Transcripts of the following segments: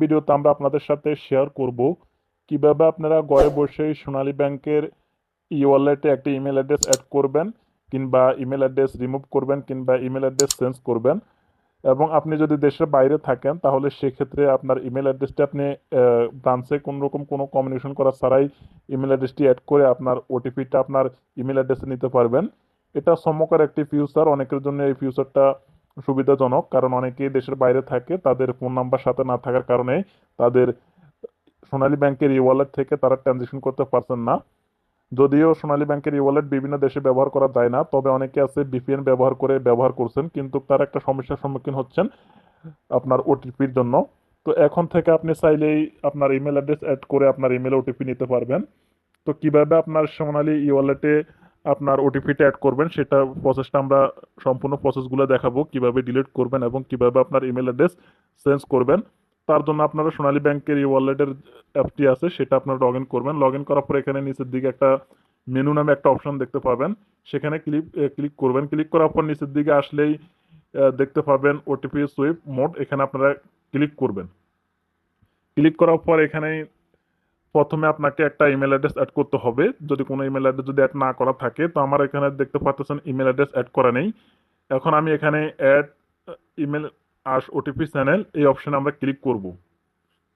ভিডিওতে আমরা আপনাদের সাথে শেয়ার করব। কীভাবে আপনারা ঘরে বসেই সোনালী ব্যাংকের ই ওয়ালেটে একটি ইমেল অ্যাড্রেস অ্যাড করবেন কিংবা ইমেল অ্যাড্রেস রিমুভ করবেন কিংবা ইমেল অ্যাড্রেস চেঞ্জ করবেন। এবং আপনি যদি দেশের বাইরে থাকেন, তাহলে সেক্ষেত্রে আপনার ইমেল অ্যাড্রেসটি আপনি ব্রাঞ্চে কোনো রকম কোনো কমিউনিকেশন করা ছাড়াই ইমেল অ্যাড্রেসটি অ্যাড করে আপনার ওটিপিটা আপনার ইমেল অ্যাড্রেসে নিতে পারবেন। এটা চমৎকার একটি ফিউচার অনেকের জন্য এই ফিউচারটা সুবিধাজনক, কারণ অনেকেই দেশের বাইরে থাকে, তাদের ফোন নাম্বার সাথে না থাকার কারণে তাদের সোনালী ব্যাংকের ই ওয়ালেট থেকে তারা ট্রানজেকশন করতে পারছেন না। যদিও সোনালী ব্যাংকের ই ওয়ালেট বিভিন্ন দেশে ব্যবহার করা যায় না, তবে অনেকে আছে বিপিএন ব্যবহার করে ব্যবহার করছেন, কিন্তু তার একটা সমস্যার সম্মুখীন হচ্ছেন আপনার ওটিপির জন্য। তো এখন থেকে আপনি চাইলেই আপনার ইমেল অ্যাড্রেস অ্যাড করে আপনার ইমেল ওটিপি নিতে পারবেন। তো কীভাবে আপনার সোনালী ই ওয়ালেটে আপনার ওটিপিটা অ্যাড করবেন, সেটা প্রসেসটা আমরা সম্পূর্ণ প্রসেসগুলো দেখাবো, কীভাবে ডিলিট করবেন এবং কীভাবে আপনার ইমেল অ্যাড্রেস চেঞ্জ করবেন। তার জন্য আপনারা সোনালী ব্যাংকের ই ওয়ালেটের অ্যাপটি আছে, সেটা আপনারা লগ ইন করবেন। লগ ইন করার পর এখানে নিচের দিকে একটা মেনু নামে একটা অপশন দেখতে পাবেন। সেখানে ক্লিক ক্লিক করবেন। ক্লিক করার পর নিচের দিকে আসলেই দেখতে পাবেন ওটিপি সুইপ মোড এখানে আপনারা ক্লিক করবেন। ক্লিক করার পর এখানে প্রথমে আপনাকে একটা ইমেল অ্যাড্রেস অ্যাড করতে হবে। যদি কোনো ইমেল অ্যাড্রেস যদি অ্যাড না করা থাকে, তো আমার এখানে দেখতে পাচ্ছেন ইমেল অ্যাড্রেস অ্যাড করা নেই। এখন আমি এখানে add email as OTP channel এই অপশনে আমরা ক্লিক করব।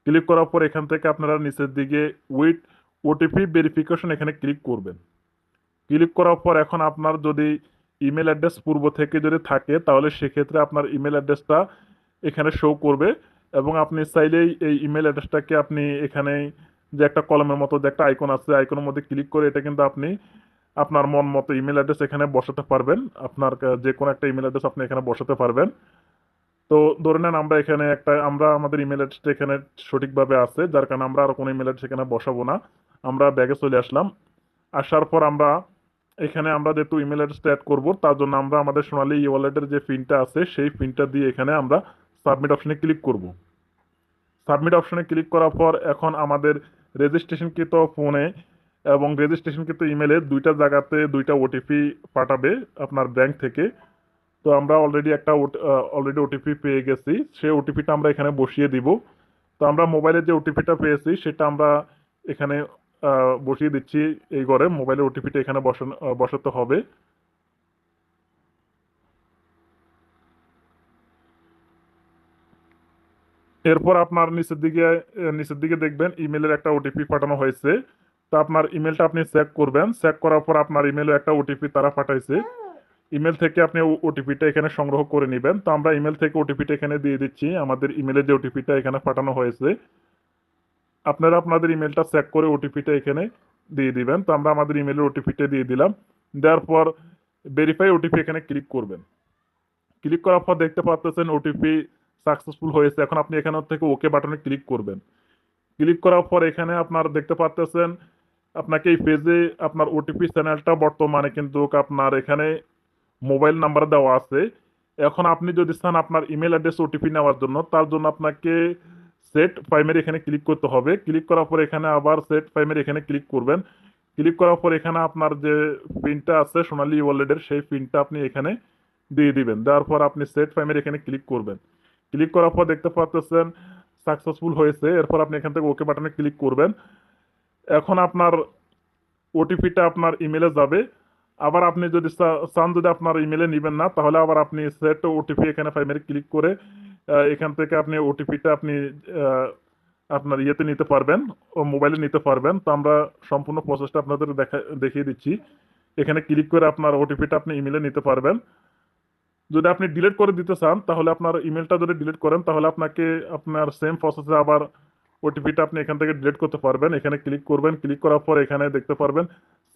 ক্লিক করার পর এখান থেকে আপনারা নিচের দিকে উইথ ওটিপি ভেরিফিকেশন এখানে ক্লিক করবেন। ক্লিক করার পর এখন আপনার যদি ইমেল অ্যাড্রেস পূর্ব থেকে যদি থাকে, তাহলে সেক্ষেত্রে আপনার ইমেল অ্যাড্রেসটা এখানে শো করবে। এবং আপনি চাইলেই এই ইমেল অ্যাড্রেসটাকে আপনি এখানে যে একটা কলমের মতো যে একটা আইকন আছে আইকনের মধ্যে ক্লিক করে এটা কিন্তু আপনি আপনার মন মতো ইমেল অ্যাড্রেস এখানে বসাতে পারবেন। আপনার যে কোনো একটা ইমেল অ্যাড্রেস আপনি এখানে বসাতে পারবেন। তো ধরে নেন আমরা এখানে একটা, আমরা আমাদের ইমেল অ্যাড্রেসটা এখানে সঠিকভাবে আছে, যার কারণে আমরা আর কোনো ইমেল অ্যাড্রেস এখানে বসাবো না। আমরা ব্যাগে চলে আসলাম। আসার পর আমরা এখানে আমরা যেহেতু ইমেল অ্যাড্রেসটা অ্যাড করব, তার জন্য আমরা আমাদের সোনালি ই ওয়ালেটের যে পিনটা আছে, সেই পিনটা দিয়ে এখানে আমরা সাবমিট অপশনে ক্লিক করব। সাবমিট অপশনে ক্লিক করার পর এখন আমাদের রেজিস্ট্রেশনকৃত ফোনে এবং রেজিস্ট্রেশনকৃত ইমেলে দুইটা জায়গাতে দুইটা ওটিপি পাঠাবে আপনার ব্যাংক থেকে। তো আমরা অলরেডি একটা অলরেডি ওটিপি পেয়ে গেছি। সেই ওটিপিটা আমরা এখানে বসিয়ে দিব। তো আমরা মোবাইলের যে ওটিপিটা পেয়েছি, সেটা আমরা এখানে বসিয়ে দিচ্ছি এই ঘরে। মোবাইলের ওটিপিটা এখানে বসানো বসাতে হবে। এরপর আপনার নিচের দিকে নিচের দিকে দেখবেন ইমেলের একটা ওটিপি পাঠানো হয়েছে। তো আপনার ইমেলটা আপনি চেক করবেন। চেক করার পর আপনার ইমেলে একটা ওটিপি তারা পাঠাইছে। ইমেল থেকে আপনি ওটিপিটা এখানে সংগ্রহ করে নেবেন। তো আমরা ইমেল থেকে ওটিপিটা এখানে দিয়ে দিচ্ছি। আমাদের ইমেলের যে ওটিপিটা এখানে পাঠানো হয়েছে, আপনারা আপনাদের ইমেলটা চেক করে ওটিপিটা এখানে দিয়ে দিবেন। তো আমরা আমাদের ইমেলের ওটিপিটা দিয়ে দিলাম। দেওয়ার পর ভেরিফাই ওটিপি এখানে ক্লিক করবেন। ক্লিক করার পর দেখতে পাচ্ছেন ওটিপি সাকসেসফুল হয়েছে, এখন আপনি এখানে থেকে ওকে বাটনে ক্লিক করবেন। ক্লিক করার পর এখানে আপনার দেখতে পাচ্ছেন আপনাকে এই পেজে আপনার ওটিপি চ্যানেলটা বর্তমানে কিন্তু আপনার এখানে মোবাইল নাম্বার দেওয়া আছে। এখন আপনি যদি চান আপনার ইমেল অ্যাড্রেস ওটিপি নেওয়ার জন্য, তার জন্য আপনাকে সেট প্রাইমারি এখানে ক্লিক করতে হবে। ক্লিক করার পর এখানে আবার সেট প্রাইমারি এখানে ক্লিক করবেন। ক্লিক করার পর এখানে আপনার যে পিনটা আছে, সোনালি ওয়ালেটের সেই পিনটা আপনি এখানে দিয়ে দিবেন। দেওয়ার পর আপনি সেট প্রাইমারি এখানে ক্লিক করবেন। ক্লিক করার পর দেখতে পাচ্ছেন সাকসেসফুল হয়েছে। এরপর আপনি এখান থেকে ওকে বাটনে ক্লিক করবেন। এখন আপনার ওটিপিটা আপনার ইমেলে যাবে। আবার আপনি যদি চান যদি আপনার ইমেলে নেবেন না, তাহলে আবার আপনি সেট ওটিপি এখানে প্রাইমারি ক্লিক করে এখান থেকে আপনি ওটিপিটা আপনি আপনার ইয়েতে নিতে পারবেন ও মোবাইলে নিতে পারবেন। তো আমরা সম্পূর্ণ প্রসেসটা আপনাদের দেখা, দেখিয়ে দিচ্ছি। এখানে ক্লিক করে আপনার ওটিপিটা আপনি ইমেলে নিতে পারবেন। যদি আপনি ডিলিট করে দিতে চান, তাহলে আপনার ইমেলটা যদি ডিলিট করেন, তাহলে আপনাকে আপনার সেম প্রসেসে আবার ওটিপিটা আপনি এখান থেকে ডিলিট করতে পারবেন। এখানে ক্লিক করবেন। ক্লিক করার পর এখানে দেখতে পারবেন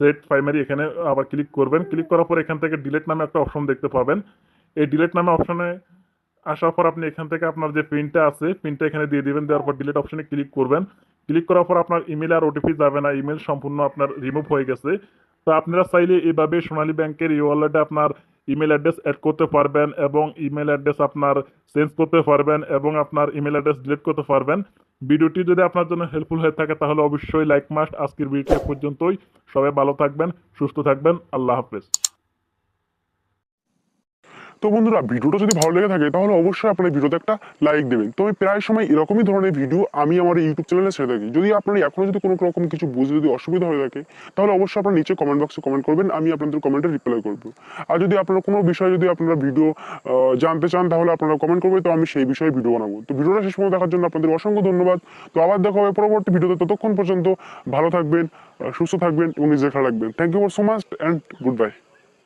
সেট প্রাইমারি এখানে আবার ক্লিক করবেন। ক্লিক করার পর এখান থেকে ডিলেট নামে একটা অপশন দেখতে পাবেন। এই ডিলেট নামে অপশনে আসার পর আপনি এখান থেকে আপনার যে পিনটা আছে পিনটা এখানে দিয়ে দিবেন। দেওয়ার পর ডিলেট অপশনে ক্লিক করবেন। ক্লিক করার পর আপনার ইমেল আর ওটিপি যাবে না। ইমেল সম্পূর্ণ আপনার রিমুভ হয়ে গেছে। তো আপনারা চাইলে এভাবে সোনালী ব্যাংকের ই ওয়ালেটে আপনার ইমেল অ্যাড্রেস অ্যাড করতে পারবেন এবং ইমেল অ্যাড্রেস আপনার চেঞ্জ করতে পারবেন এবং আপনার ইমেল অ্যাড্রেস ডিলিট করতে পারবেন। ভিডিওটি যদি আপনার জন্য হেল্পফুল হয়ে থাকে তাহলে অবশ্যই লাইক মাস্ট আজকের ভিডিওটি পর্যন্তই। সবাই ভালো থাকবেন, সুস্থ থাকবেন। আল্লাহ হাফেজ। তো বন্ধুরা, ভিডিওটা যদি ভালো লেগে থাকে, তাহলে অবশ্যই আপনার ভিডিওতে একটা লাইক দেবেন। তো আমি প্রায় সময় এরকমই ধরনের ভিডিও আমি আমার ইউটিউব চ্যানেলে ছেড়ে থাকি। যদি আপনার এখনও যদি কোনো রকম কিছু বুঝে যদি অসুবিধা হয়ে থাকে, তাহলে অবশ্যই আপনার নিচে কমেন্ট বক্সে কমেন্ট করবেন, আমি আপনাদের কমেন্টে রিপ্লাই করব। আর যদি আপনারা কোনো বিষয়ে যদি আপনারা ভিডিও জানতে চান, তাহলে আপনারা কমেন্ট করবেন তো আমি সেই বিষয়ে ভিডিও বানাবো। তো ভিডিওটা শেষ পর্যন্ত দেখার জন্য আপনাদের অসংখ্য ধন্যবাদ। তো আবার দেখা হবে পরবর্তী ভিডিওতে, ততক্ষণ পর্যন্ত ভালো থাকবেন সুস্থ থাকবেন এবং নিজের খেয়াল রাখবেন। Thank you for so much and goodbye